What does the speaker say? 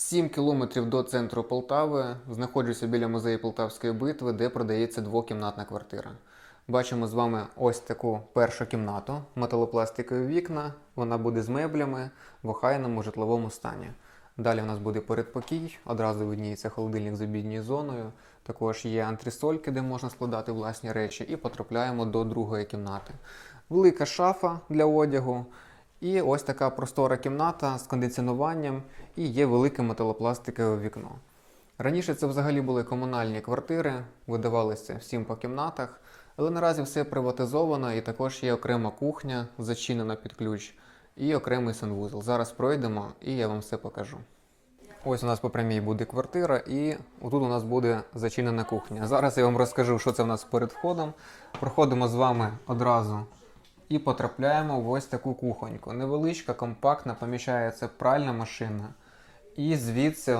7 кілометрів до центру Полтави знаходжуся біля музею Полтавської битви, де продається двокімнатна квартира. Бачимо з вами ось таку першу кімнату, металопластикові вікна. Вона буде з меблями в охайному житловому стані. Далі у нас буде передпокій, одразу видніється холодильник з обідньою зоною. Також є антресольки, де можна складати власні речі, і потрапляємо до другої кімнати. Велика шафа для одягу, і ось така простора кімната з кондиціонуванням і є велике металопластикове вікно. Раніше це взагалі були комунальні квартири, видавалися всім по кімнатах, але наразі все приватизовано і також є окрема кухня, зачинена під ключ, і окремий санвузол. Зараз пройдемо і я вам все покажу. Ось у нас по прямій буде квартира, і отут у нас буде зачинена кухня. Зараз я вам розкажу, що це в нас перед входом. Проходимо з вами одразу і потрапляємо в ось таку кухоньку. Невеличка, компактна, поміщається пральна машина. І звідси